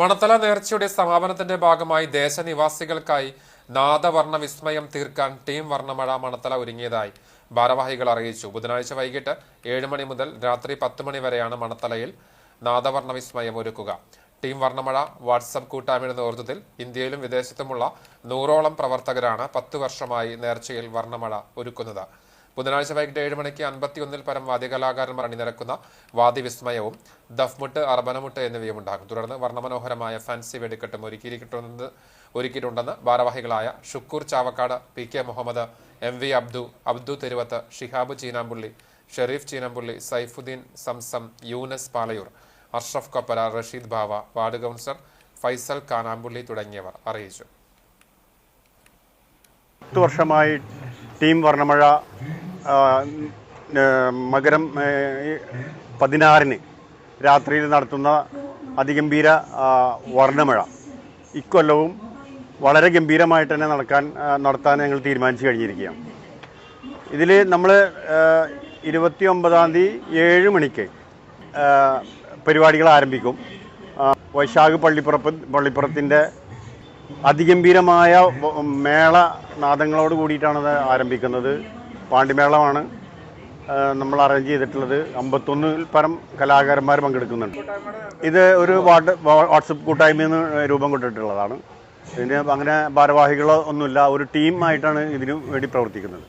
മണത്തല നേർച്ചയുടെ സമാപനത്തിന്റെ ഭാഗമായി ദേശനിവാസികൾക്കായി നാദവർണ വിസ്മയം തീർക്കാൻ ടീം വർണമഴ മണത്തല ഒരുങ്ങിയതായി ഭാരവാഹികൾ അറിയിച്ചു. ബുധനാഴ്ച വൈകിട്ട് ഏഴ് മണി മുതൽ രാത്രി പത്ത് മണി വരെയാണ് മണത്തലയിൽ നാദവർണ വിസ്മയം ഒരുക്കുക. ടീം വർണമഴ വാട്സപ്പ് കൂട്ടായ്മയുടെ നേതൃത്വത്തിൽ ഇന്ത്യയിലും വിദേശത്തുമുള്ള നൂറോളം പ്രവർത്തകരാണ് പത്ത് വർഷമായി നേർച്ചയിൽ വർണമഴ ഒരുക്കുന്നത്. ബുധനാഴ്ച വൈകിട്ട് ഏഴ് മണിക്ക് അൻപത്തിയൊന്നിൽ പരം വാദ്യകലാകാരന്മാർ അണിനിരക്കുന്ന വാദ്യവിസ്മയവും ദഫ്മുട്ട് അർബനമുട്ട് എന്നിവയും ഉണ്ടാകും. തുടർന്ന് വർണമനോഹരമായ ഫാൻസി വെടിക്കെട്ടും ഒരുക്കിയിരിക്കുന്നത് ഒരുക്കിയിട്ടുണ്ടെന്ന് ഭാരവാഹികളായ Shukoor Chavakkad P K Muhammad M V Abdu Abdu Theruvath Shihab Cheenampully Sherif Cheenampully Saifuddin Zamzam Yunus Palayur Ashraf Kappala Rasheed Bava ward councillor Faisal Kanampully തുടങ്ങിയവർ അറിയിച്ചു. പത്ത് വർഷമായി ടീം വർണമഴ മകരം പതിനാറിന് രാത്രിയിൽ നടത്തുന്ന അതിഗംഭീര വർണമഴ ഇക്കൊല്ലവും വളരെ ഗംഭീരമായിട്ട് തന്നെ നടക്കാൻ നടത്താൻ ഞങ്ങൾ തീരുമാനിച്ചു കഴിഞ്ഞിരിക്കുകയാണ്. ഇതിൽ നമ്മൾ ഇരുപത്തി ഒമ്പതാം തീയതി ഏഴ് മണിക്ക് പരിപാടികൾ ആരംഭിക്കും. വൈശാഖ് പള്ളിപ്പുറപ്പ് പള്ളിപ്പുറത്തിന്റെ അതിഗംഭീരമായ മേള നാദങ്ങളോട് കൂടിയിട്ടാണത് ആരംഭിക്കുന്നത്. പാണ്ടിമേളമാണ് നമ്മൾ അറേഞ്ച് ചെയ്തിട്ടുള്ളത്. അമ്പത്തൊന്നിൽ പരം കലാകാരന്മാർ പങ്കെടുക്കുന്നുണ്ട്. ഇത് ഒരു വാട്ട് വാട്സപ്പ് കൂട്ടായ്മയിൽ നിന്ന് രൂപം കൊണ്ടിട്ടുള്ളതാണ് ഇതിന് അങ്ങനെ ഭാരവാഹികളോ ഒന്നുമില്ല. ഒരു ടീമായിട്ടാണ് ഇതിനു വേണ്ടി പ്രവർത്തിക്കുന്നത്.